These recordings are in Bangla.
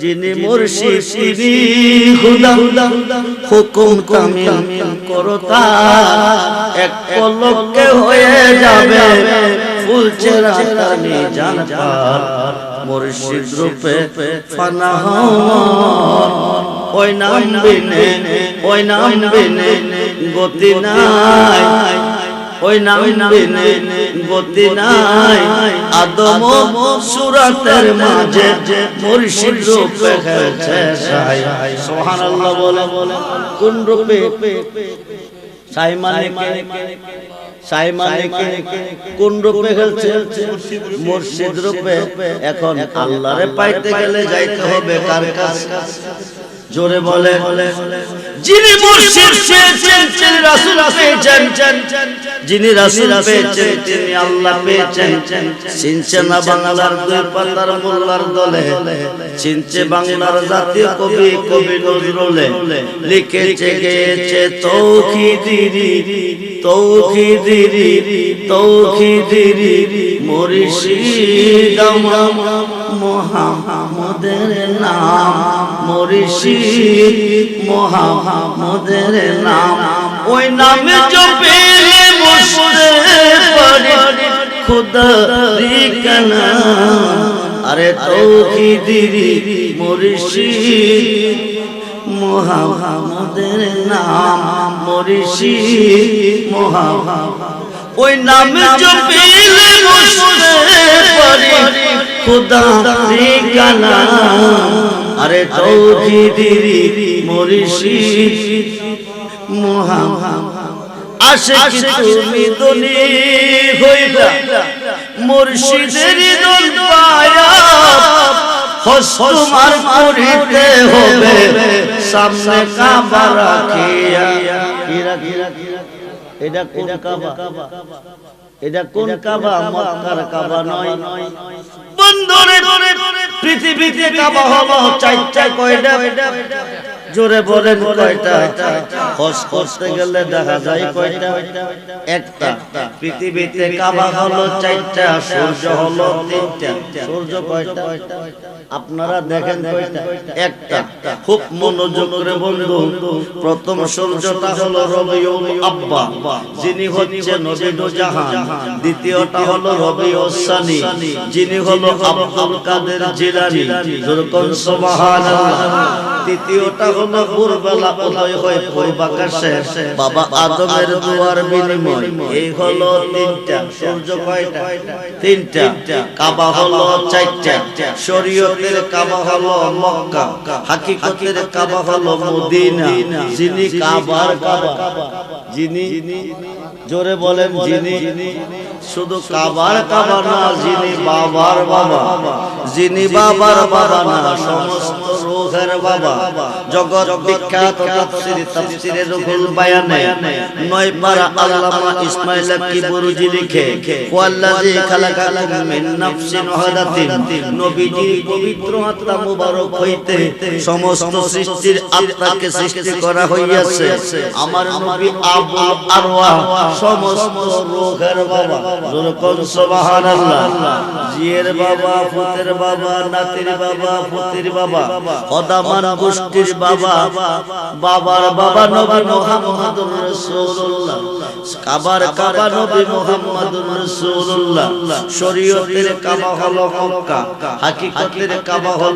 যিনি মুর্শিদ তিনি খুদা হুকুম কামিল করতা। এক পলকে হয়ে যাবে ফুল চেরা তানি জান পার। মুর্শিদ রূপে ফানা ওই নাম বিনে ওই নাম বিনে গতি নাই। ওই নাম বিনে গতি নাই। আদম সুরাতের মাঝে মুর্শিদ রূপে খেলছে সাই। সুবহানাল্লাহ বলে। কোন রূপে? সাই মানে কে সাই মানে কে কোন রূপে খেলছে? মুর্শিদ রূপে। এখন আল্লাহরে পাইতে গেলে যাইতে হবে কার কাছে? জোরে বলে। যিনি মুর্শিদ পেয়েছেন যিনি রাসূল পেয়েছেন যিনি রাসূল পেয়েছেন তিনি আল্লাহ পেয়েছেন চিনছে না বাংলার দুই পাতার মোল্লার দলে চিনছে বাংলার জাতীয় কবি কবি নজরুলে লিখেছে গেয়েছে তৌহিদিরি তৌহিদিরি তৌহিদিরি মুর্শিদ মোহাম্মদের নাম, মুর্শিদ মোহাম্মদের নাম। ওই নামে জপেলে বসতে পারে খুদা রিকানা আরে তৌহিদিরি মুর্শিদ মোহাম্মদের নাম, মুর্শিদ মোহাম্মদ। ওই নামে জপেলে খুদা, ঠিকানা। আরে তৌহিদিরি মুর্শিদ মোহাম্মদ। আশে তুমি দলি হইলা মুর্শিদের দল পায়া হস করিতে হবে। সামনে কাবা রাখিয়া। এটা কোন কাবা? এটা কোন কাবা? মক্কার কাবা নয়। বন্ধরে পৃথিবীতে কাবা হলো কয়টা? জোরে বলেন কয়টা? হজ করতে গেলে দেখা যায় কয়টা? একটা। পৃথিবীতে কাবা হলো চারটা সূর্য হলো তিনটা। সূর্য কয়টা? আপনারা দেখেন একটা। খুব মনোযোগ করে বন্ধু প্রথম সূর্যটা হলো রবিউল আব্বা যিনি হচ্ছে নবী জাহান। দ্বিতীয়টা হলো রবিউল সানি। যিনি হলো আব্দুল কাদের জিলানী। যেরকম সুবহানাল্লাহ। তৃতীয়টা হলো ভোরবেলা উদয় হয় পূর্বাকাশে বাবা আদমের দুয়ার বিনিময়। এই হলো তিনটা। সূর্য কয়টা? তিনটা। কাবা হলো চারটা। শরীয়তের কাবা হলো মক্কা, হাকিকতের কাবা হলো মদিনা। যিনি কাবার কাবা, যিনি জোরে বলেন যিনি শুধু কাবার কাবা না, যিনি বাবার বাবা, যিনি বাবার বাবা না, সমস্ত রোগের বাবা। জগৎ বিখ্যাত তাফসীর তাফসীরের রুহুল বায়ানে নয় পারা আল্লামা ইসমাইল কিবরুজি লিখে, ওয়াল্লাযী খালাকাকুম মিন নাফসিন ওয়াহাদাতিন। নবীজি পবিত্র আত্মা মুবারক হইতে সমস্ত সৃষ্টির আত্মাকে সৃষ্টি করা হইয়াছে। আমার নবী আবু আরওয়া সমস্ত রোগের বাবা যেরকম সুবহানাল্লাহ, জিয়ের বাবা ফুতের বাবা, নাতির বাবা ফুতির বাবা, হদামান গোষ্ঠীর বাবা, বাবার বাবা নবী মুহাম্মদুর রাসূলুল্লাহ, কাবার কাবা নবী মুহাম্মদুর রাসূলুল্লাহ, শরীয়তের কাবা হলো মক্কা, হাকিকতের কাবা হলো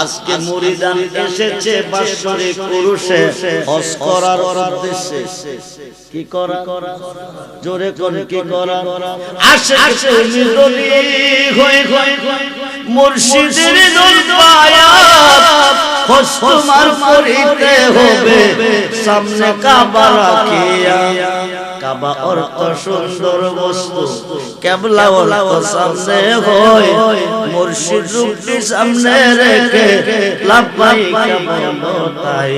আজকে মুরিদান এসেছে বাৎসরিক পুরুষে। হজ করার উদ্দেশ্যে। কি করা? জোরে করে কি করা? আসে আসে মিদলি হয়ে হয়ে মুর্শিদের দরবায়া হজ তোমার করিতে হবে। সামনে কাবা রাখিয়া। কাবা অর্থ সুন্দর বস্তু। কেবলা অর্থ সামনে হয়। মুর্শিদ রূপটি সামনে রেখে লাভবাই কাবা তাই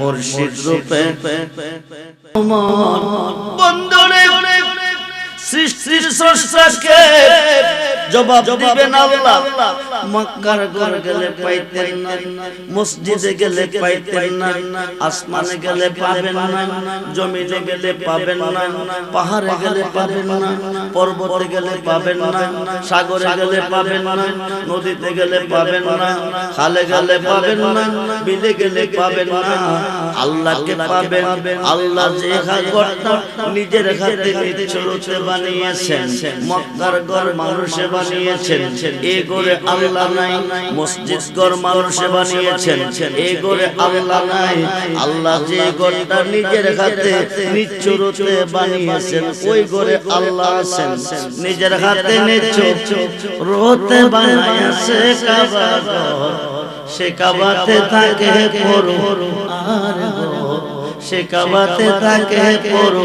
মুর্শিদ রূপে। বন্দরে আল্লাহ। মসজিদে গেলে না গেলে গেলে পাবেন পাহাড়ে গেলে পাবেন না, পর্বতে গেলে পাবেন না, সাগরে গেলে পাবেন না, নদীতে গেলে পাবেন না, খালে গেলে পাবেন না, বিলে গেলে পাবেন না। আল্লাহ ঘরটা নিজের হাতে নিচ্ছরতে বানিয়েছেন, মক্কার ঘর মানুষে বানিয়েছেন এই ঘরে আল্লাহ নাই, মসজিদ ঘর মানুষে বানিয়েছেন এই ঘরে আল্লাহ নাই, আল্লাহ যে ঘরটা নিজের হাতে নিচ্ছরতে বানিয়েছেন, ওই ঘরে আল্লাহ আছেন, নিজের হাতে নিচ্ছ রোতে বানিয়েছে কাবা ঘর, সে কাবাতে থাকে পড়ো আর সে কাবাতে থাকে পড়ো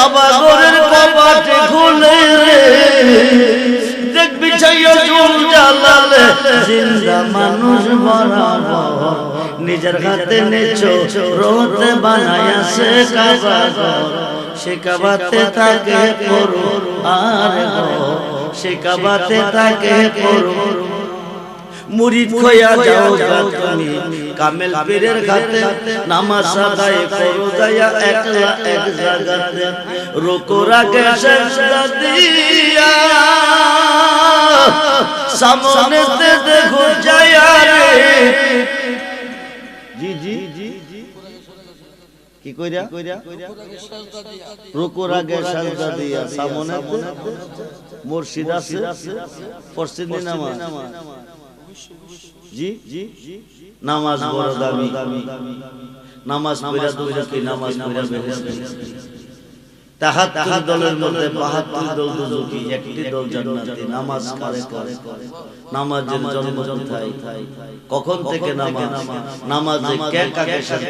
কাবাগরের কপাটে খুলে দেখবি চাইয়া জুল জালালে, জিন্দা মানুষ বরাবর। নিজের হাতে নেছো রোতে বানায়া সে কাবাগর সে কাবাতে থাকে পড়ো আর সে কাবাতে থাকে পড়ো মুরিদ খয়া যাও তুমি। কামেল পীরের ঘাতে নামাজ আদায় করো দয়া, একলা এক জায়গাতে রোকো রাগে সেজদা দিয়া। সামনেতে দেখো জয়া রে। জি জি জি কি কইরা? রুকুর আগে সাজদা দিয়া। সামনে মুর্শিদ আছে পশ্চিম নামাজ। জি জি নামাজ বড় দামি। নামাজ পড়া দুজকি নামাজ পড়া বেহেশতে তাহাত্তর দলের মধ্যে বাহাত্তর দল দুজকি একটি দল জান্নাতি নামাজ কারে করে। নামাজের জন্ম কোথায়? কখন থেকে নামাজ? নামাজে? কে কাকে